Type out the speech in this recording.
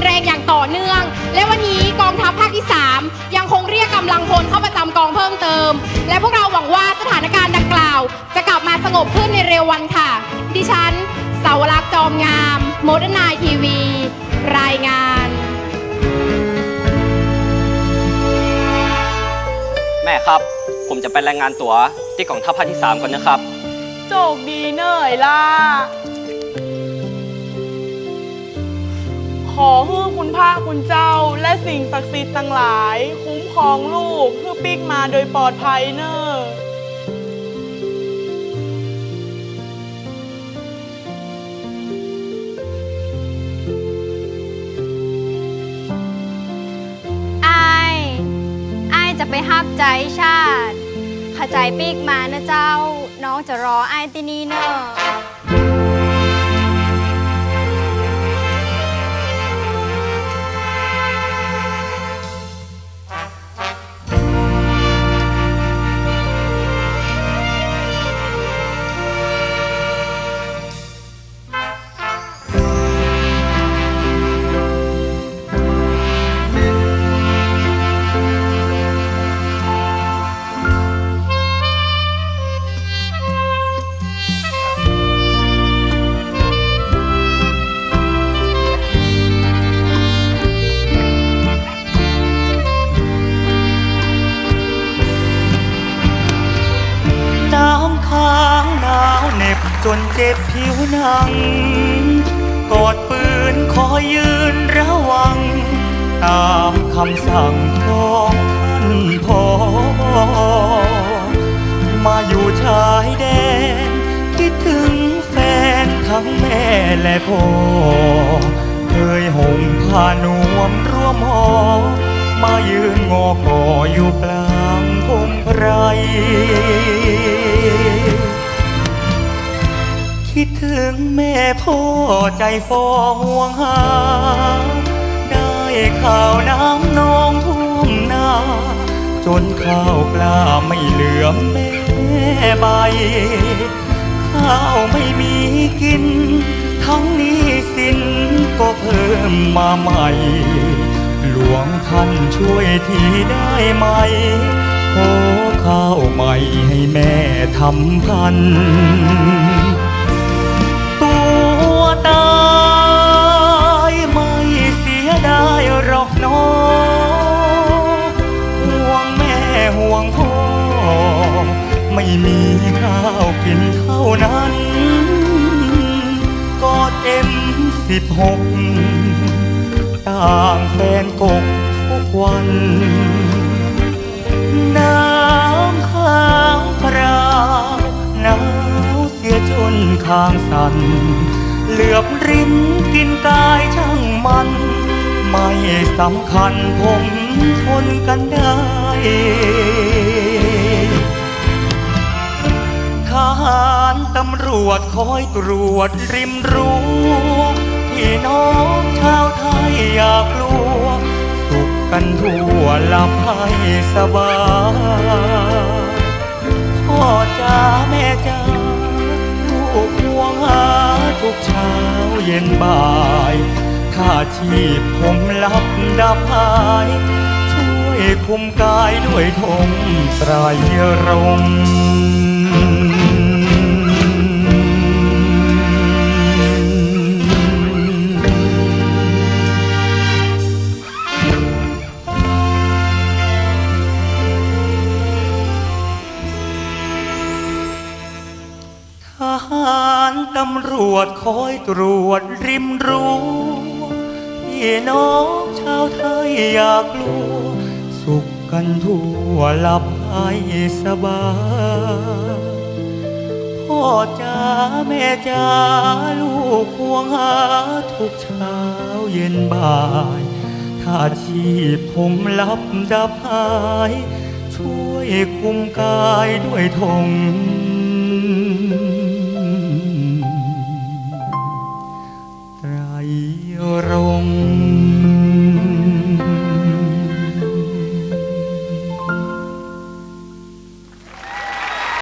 ต่อเนื่อง และวันนี้กองทัพภาคที่ 3 ยังคงเรียกกำลังพลเข้าประจำกองเพิ่มเติม และพวกเราหวังว่าสถานการณ์ดังกล่าว จะกลับมาสงบขึ้นในเร็ววันค่ะ ดิฉันสาวรักษ์จอมงามโมเดิร์นไนทีวี รายงาน แม่ครับ ผมจะไปรายงานตัวที่กองทัพภาคที่ 3 ก่อนนะครับ โชคดีเนยล่ะ ขอให้คุณพระคุณเจ้า และสิ่งศักดิ์สิทธิ์ทั้งหลาย คุ้มครองลูกเพื่อปีกมาโดยปลอดภัยเนอะอายอายจะไปฮับใจชาติข้าใจปีกมานะเจ้า น้องจะรออายที่นี่เนอะ จนเจ็บผิวหนัง กอดปืนคอยยืนระวัง ตามคำสั่งของท่านพ่อมาอยู่ชายแดน คิดถึงแฟนทั้งแม่และพ่อ เคยห่มผ้านวมร่วมหอ มายืนงอกออยู่กลางพงไพร ดถึงแม่พ่อใจฟอห่วงหา ได้ข่าวน้ำนองท่วมนา จนข้าวปลาไม่เหลือแม่ใบ ข้าวไม่มีกิน ทั้งนี้สินก็เพิ่มมาใหม่ หลวงท่านช่วยทีได้ไหมขอข้าวใหม่ให้แม่ทำพัน พ่อ ไม่มีข้าวกินเท่านั้นกอดเอ็มสิบหกต่างแฟนกกทุกวัน น้ำค้างคราวหนาวเสียจนคางสั่นเหลือบรินกินกายช่างมัน ไม่สำคัญผม ทนกันได้ ทหารตำรวจคอยตรวจริมรั้วพี่น้องชาวไทยอย่ากลัว สุขกันทั่วหลับให้สบายพ่อจ้าแม่จ้าลูกห่วงหาทุกเช้าเย็นบ่าย ถ้าชีพผมลับดับหาย ช่วยคุมกายด้วยธงไตรรงค์ทหารตำรวจคอยตรวจริมรั้ น้องชาวไทยอยากลัวสุขกันทั่วหลับให้สบายพ่อจ้าแม่จ้าลูกห่วงหาทุกเช้าเย็นบ่าย ถ้าชีพผมลับดับหาย ช่วยคุมกายด้วยธงายรง่ม